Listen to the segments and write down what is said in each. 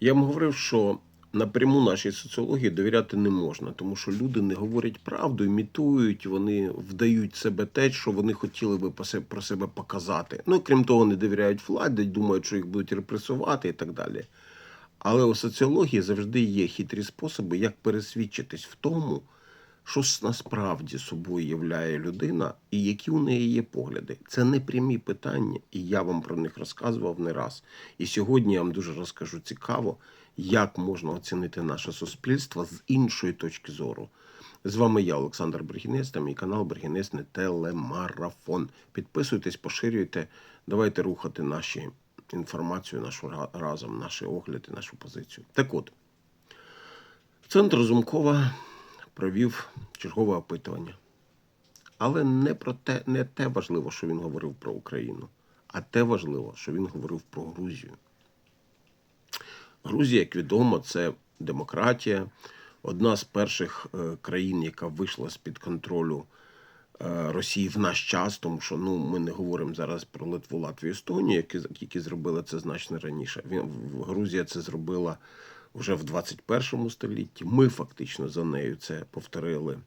Я вам говорив, що напряму нашій соціології довіряти не можна, тому що люди не говорять правду, імітують, вони вдають себе те, що вони хотіли би про себе показати. Ну, крім того, не довіряють владі, думають, що їх будуть репресувати і так далі. Але у соціології завжди є хитрі способи, як пересвідчитись в тому, що насправді собою являє людина і які у неї є погляди. Це не прямі питання, і я вам про них розказував не раз. І сьогодні я вам дуже розкажу цікаво, як можна оцінити наше суспільство з іншої точки зору. З вами я, Олександр Бригінець, та мій канал Бригінець телемарафон. Підписуйтесь, поширюйте, давайте рухати наші інформацію, нашу разом, наші огляди, нашу позицію. Так от, центр Розумкова провів чергове опитування. Але не про те, не те важливо, що він говорив про Україну, а те важливо, що він говорив про Грузію. Грузія, як відомо, це демократія, одна з перших е, країн, яка вийшла з-під контролю е, Росії в наш час, тому що ну, ми не говоримо зараз про Литву, Латвію, Естонію, які, які зробили це значно раніше. Грузія це зробила вже в 21 столітті. Ми фактично за нею це повторили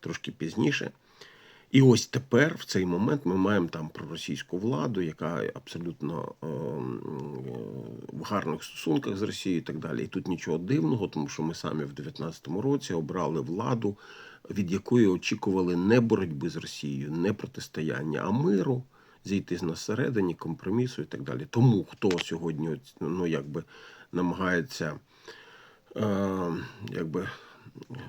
трошки пізніше. І ось тепер, в цей момент, ми маємо там проросійську владу, яка абсолютно е, е, в гарних стосунках з Росією і так далі. І тут нічого дивного, тому що ми самі в 19-му році обрали владу, від якої очікували не боротьби з Росією, не протистояння, а миру, зійти з нас всередині, компромісу і так далі. Тому хто сьогодні ну, якби намагається якби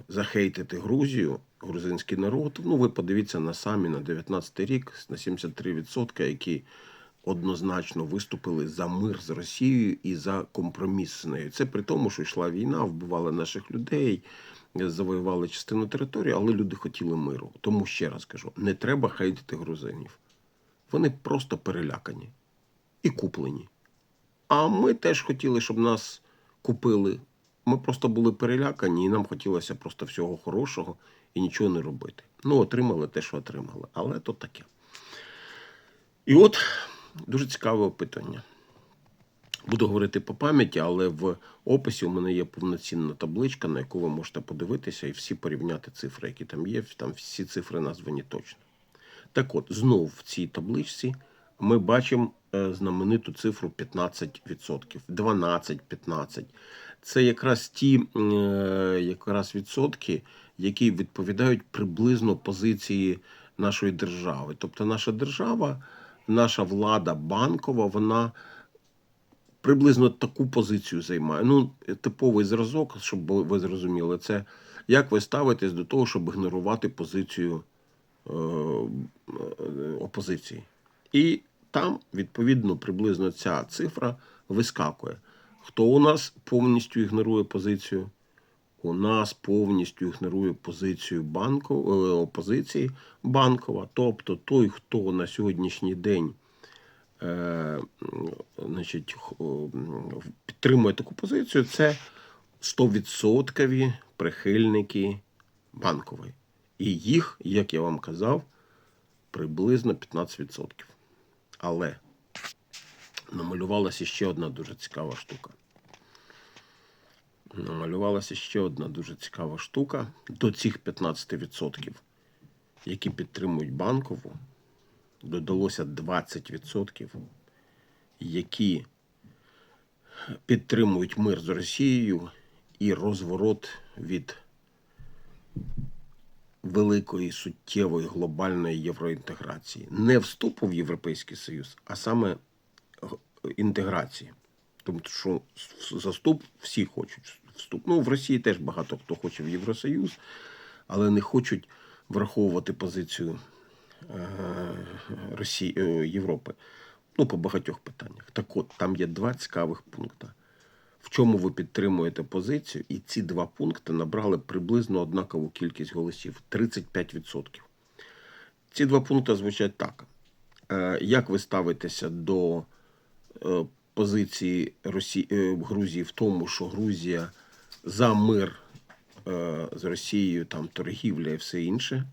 захейтити Грузію, грузинський народ. Ну, ви подивіться на самі на 19 рік, на 73%, які однозначно виступили за мир з Росією і за компроміс з нею. Це при тому, що йшла війна, вбивали наших людей, завоювали частину території, але люди хотіли миру. Тому ще раз кажу: не треба хейтити грузинів. Вони просто перелякані і куплені. А ми теж хотіли, щоб нас купили. Ми просто були перелякані, і нам хотілося просто всього хорошого і нічого не робити. Ну, отримали те, що отримали. Але то таке. І от дуже цікаве опитання. Буду говорити по пам'яті, але в описі у мене є повноцінна табличка, на яку ви можете подивитися і всі порівняти цифри, які там є. Там всі цифри названі точно. Так от, знов в цій табличці ми бачимо е, знамениту цифру 15%, 12-15%. Це якраз ті е, якраз відсотки, які відповідають приблизно позиції нашої держави. Тобто наша держава, наша влада банкова, вона приблизно таку позицію займає. Ну, типовий зразок, щоб ви зрозуміли, це як ви ставитесь до того, щоб ігнорувати позицію е, опозиції. І там, відповідно, приблизно ця цифра вискакує. Хто у нас повністю ігнорує позицію? У нас повністю ігнорує позицію банку, е, опозиції банкова. Тобто той, хто на сьогоднішній день е, значить, підтримує таку позицію, це 100% прихильники банкової. І їх, як я вам казав, приблизно 15%. Але намалювалася ще одна дуже цікава штука. Намалювалася ще одна дуже цікава штука. До цих 15%, які підтримують банкову, додалося 20%, які підтримують мир з Росією і розворот від великої суттєвої глобальної євроінтеграції. Не вступу в Європейський Союз, а саме інтеграції. Тому що с- за вступ всі хочуть вступ. Ну, в Росії теж багато хто хоче в Євросоюз, але не хочуть враховувати позицію е, Росії, е, Європи. Ну, по багатьох питаннях. Так от, там є два цікавих пункти. В чому ви підтримуєте позицію, і ці два пункти набрали приблизно однакову кількість голосів 35%. Ці два пункти звучать так. Е, Як ви ставитеся до позиції Росі... е, Грузії в тому, що Грузія за мир е, з Росією, там торгівля і все інше?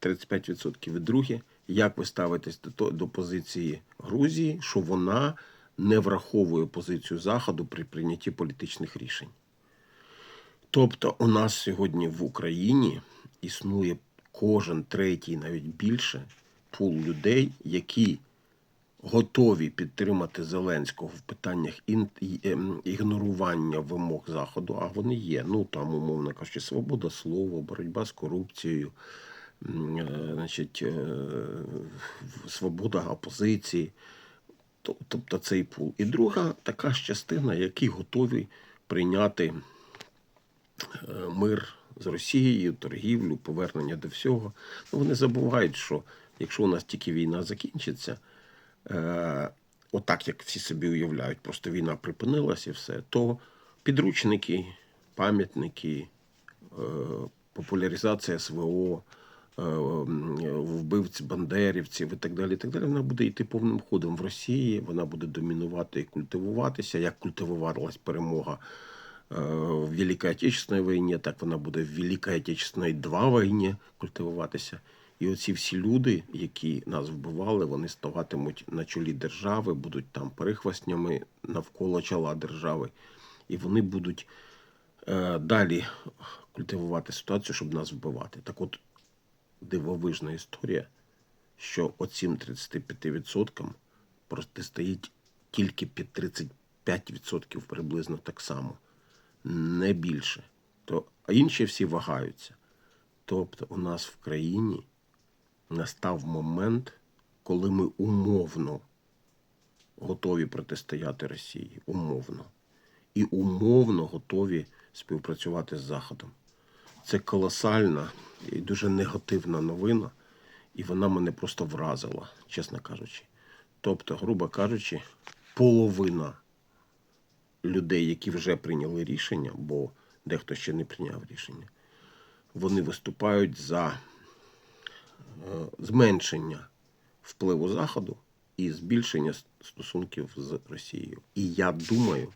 35%. І друге, як ви ставитесь до, до позиції Грузії, що вона не враховує позицію Заходу при прийнятті політичних рішень. Тобто, у нас сьогодні в Україні існує кожен третій, навіть більше, пул людей, які готові підтримати Зеленського в питаннях ем, ігнорування вимог Заходу, а вони є. Ну там, умовно кажучи, свобода слова, боротьба з корупцією, е, значить, е, свобода опозиції. Тобто цей пул. І друга така ж частина, які готові прийняти е, мир з Росією, торгівлю, повернення до всього. Ну, вони забувають, що якщо у нас тільки війна закінчиться, отак як всі собі уявляють, просто війна припинилась і все, то підручники, пам'ятники, е, популяризація СВО, е, вбивці бандерівців і так далі, і так далі, вона буде йти повним ходом в Росії, вона буде домінувати і культивуватися, як культивувалась перемога е, в Великій Отечественній війні, так вона буде в Великій Отечественній 2 війні культивуватися. І оці всі люди, які нас вбивали, вони ставатимуть на чолі держави, будуть там перехвастнями навколо чола держави. І вони будуть е, далі культивувати ситуацію, щоб нас вбивати. Так от дивовижна історія, що оцім 35% протистоїть тільки під 35% приблизно так само, не більше. То, а інші всі вагаються. Тобто у нас в країні настав момент, коли ми умовно готові протистояти Росії. Умовно. І умовно готові співпрацювати з Заходом. Це колосальна і дуже негативна новина, і вона мене просто вразила, чесно кажучи. Тобто, грубо кажучи, половина людей, які вже прийняли рішення, бо дехто ще не прийняв рішення, вони виступають за зменшення впливу Заходу і збільшення стосунків з Росією. І я думаю,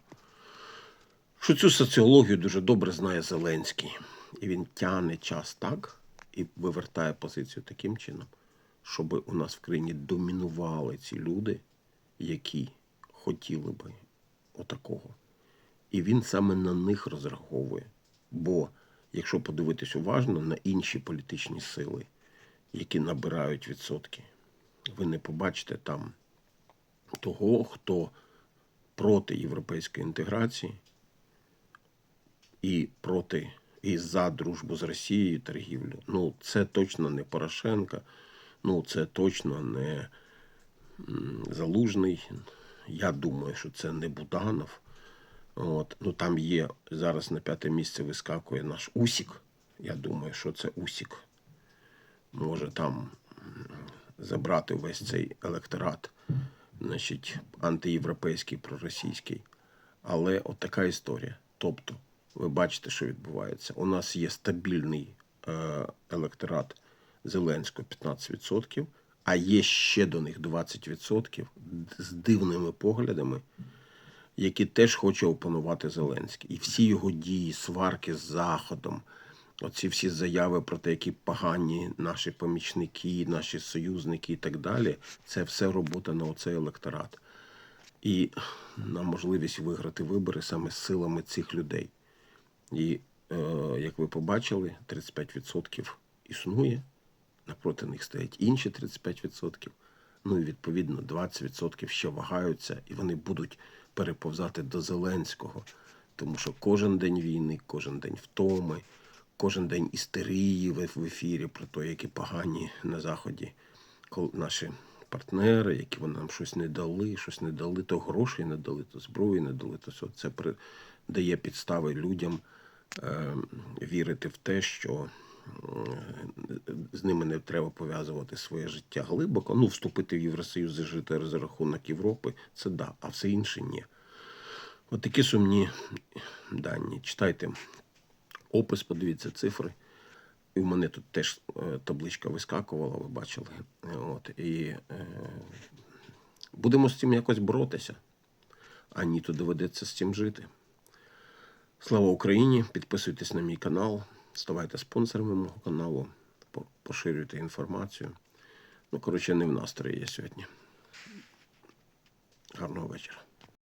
що цю соціологію дуже добре знає Зеленський. І він тягне час так і вивертає позицію таким чином, щоб у нас в країні домінували ці люди, які хотіли би отакого. І він саме на них розраховує. Бо, якщо подивитись уважно на інші політичні сили, які набирають відсотки, ви не побачите там того, хто проти європейської інтеграції і проти і за дружбу з Росією торгівлю. Ну, це точно не Порошенко, ну це точно не Залужний. Я думаю, що це не Буданов. От. Ну там є зараз на п'яте місце вискакує наш Усік. Я думаю, що це Усік. Може там забрати весь цей електорат, значить, антиєвропейський, проросійський. Але от така історія. Тобто, ви бачите, що відбувається. У нас є стабільний е, електорат Зеленського 15%, а є ще до них 20% з дивними поглядами, які теж хоче опанувати Зеленський. І всі його дії, сварки з Заходом, оці всі заяви про те, які погані наші помічники, наші союзники і так далі, це все робота на оцей електорат. І на можливість виграти вибори саме силами цих людей. І, е, як ви побачили, 35% існує, напроти них стоять інші 35%. Ну і відповідно 20% ще вагаються, і вони будуть переповзати до Зеленського. Тому що кожен день війни, кожен день втоми, кожен день істерії в ефірі про те, які погані на Заході наші партнери, які вони нам щось не дали, щось не дали, то грошей не дали, то зброї не дали, то. Це дає підстави людям е, вірити в те, що з ними не треба пов'язувати своє життя глибоко. Ну, вступити в Євросоюз і жити за рахунок Європи, це да, а все інше ні. От такі сумні дані. Читайте опис, подивіться цифри. І в мене тут теж е, табличка вискакувала, ви бачили. От, і е, будемо з цим якось боротися. А ні, доведеться з цим жити. Слава Україні! Підписуйтесь на мій канал, ставайте спонсорами мого каналу, поширюйте інформацію. Ну, коротше, не в настрої я сьогодні. Гарного вечора.